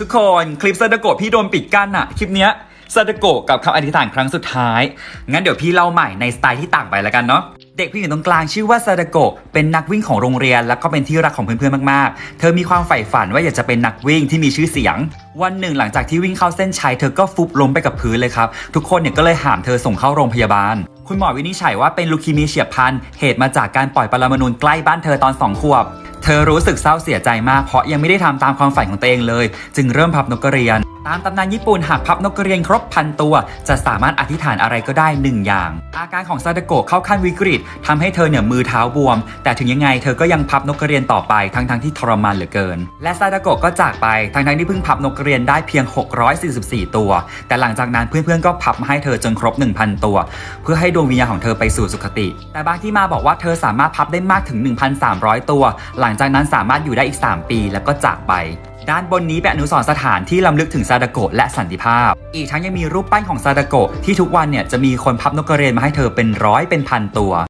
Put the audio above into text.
ทุกคนคลิปซาดโกะพี่โดนปิดกั้นอะคลิปเนี้ยซาดโกะกับคำอธิษฐานครั้งสุดท้าย งั้นเดี๋ยวพี่เล่าใหม่ในสไตล์ที่ต่างไปแล้วกันเนาะเด็กผู้หญิงตรงกลางชื่อว่าซาดโกะเป็นนักวิ่งของโรงเรียน แล้วก็เป็นที่รักของเพื่อนๆมากๆ เธอมีความใฝ่ฝันว่าอยากจะเป็นนักวิ่งที่มีชื่อเสียง วันหนึ่งหลังจากที่วิ่งเข้าเส้นชัยเธอก็ฟุบล้มไปกับพื้นเลยครับ ทุกคนเนี่ยก็เลยหามเธอส่งเข้าโรงพยาบาล คุณหมอวินิจฉัยว่าเป็นลูคีเมียเฉียบพลันเหตุมาจากการปล่อยปรมาณูใกล้บ้านเธอตอนสองขวบ เธอรู้สึกเศร้าเสียใจมากเพราะยังไม่ได้ทำตามความฝันของตัวเองเลย จึงเริ่มพับนกกระเรียน ตามตำนานญี่ปุ่นหากพับนกกระเรียนครบพันตัว จะสามารถอธิษฐานอะไรก็ได้หนึ่งอย่าง อาการของซาดาโกะเข้าขั้นวิกฤตทำให้เธอเนี่ยมือเท้าบวม แต่ถึงยังไงเธอก็ยังพับนกกระเรียนต่อไปทั้งที่ทรมานเหลือเกิน และซาดาโกะก็จากไปทั้งทั้งๆที่เพิ่งพับนกกระเรียนได้เพียง 644 ตัว แต่หลังจากนั้นเพื่อนๆก็พับมาให้เธอจนครบ 1,000 ตัว เพื่อให้ดวงวิญญาณของเธอไปสู่สุคติ แต่บางที่มาบอกว่าเธอสามารถพับได้มากถึง 1,300 ตัว หลังจากนั้นสามารถอยู่ได้อีก 3 ปีแล้วก็จากไป ด้านบนนี้เป็นอนุสรสถานที่ลำลึกถึงซาดาโกะและสันติภาพ อีกทั้งยังมีรูปปั้นของซาดาโกะที่ทุกวันเนี่ยจะมีคนพับนกกระเรียนมาให้เธอเป็นร้อยเป็นพันตัว